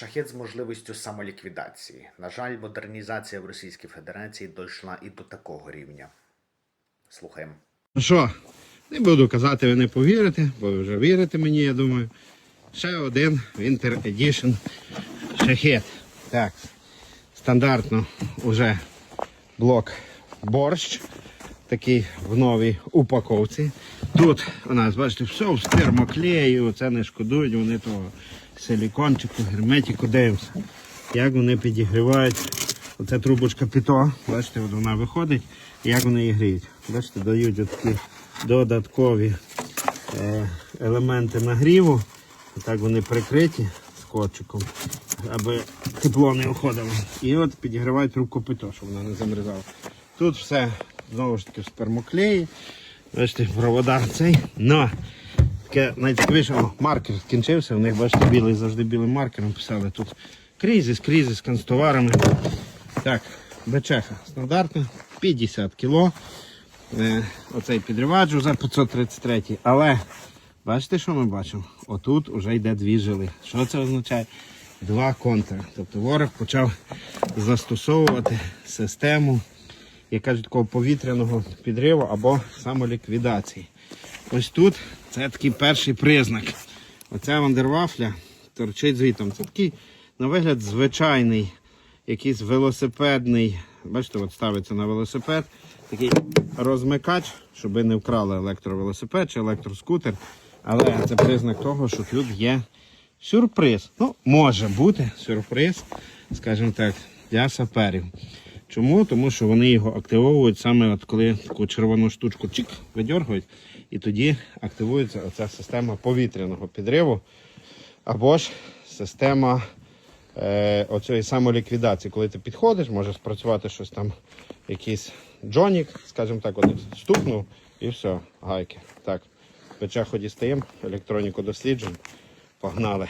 Шахет з можливістю самоліквідації. На жаль, модернізація в Російській Федерації дійшла і до такого рівня. Слухаємо. Ну що, не буду казати, ви не повірите, бо ви вже вірите мені, я думаю. Ще один Winter Edition шахет. Так, стандартно вже блок борщ, такий в новій упаковці. Тут у нас, бачите, все з термоклею, це не шкодують, вони того силікончику, герметику дивимося. Як вони підігрівають. Оце трубочка піто, бачите, от вона виходить, як вони її гріють. Бачите, дають такі додаткові е, елементи нагріву. Так вони прикриті скотчиком, аби тепло не уходило. І от підігрівають трубку піто, щоб вона не замерзала. Тут все знову ж таки в спермоклеї. Бачите, провода цей. Но таке найцікавіше, о, маркер скінчився. У них, бачите, білий завжди білим маркером писали тут кризис з канцтоварами. Так, бечеха стандартна, 50 кг. Е, оцей підривач за 533. Але бачите, що ми бачимо? Отут вже йде дві жили. Що це означає? Два контури. Тобто ворог почав застосовувати систему, як кажуть, такого повітряного підриву або самоліквідації. Ось тут це такий перший признак. Оця вандервафля торчить звітом. Це такий, на вигляд, звичайний, якийсь велосипедний. Бачите, от ставиться на велосипед. Такий розмикач, щоб не вкрали електровелосипед чи електроскутер. Але це признак того, що тут є сюрприз. Ну, може бути сюрприз, скажімо так, для саперів. Чому? Тому що вони його активовують саме от коли таку червону штучку чик видьоргують, і тоді активується оця система повітряного підриву, або ж система е, оцієї самоліквідації. Коли ти підходиш, може спрацювати щось там, якийсь джонік, скажімо так, от стукнув і все, гайки. Так, печа ході стоїмо, електроніку досліджуємо, погнали.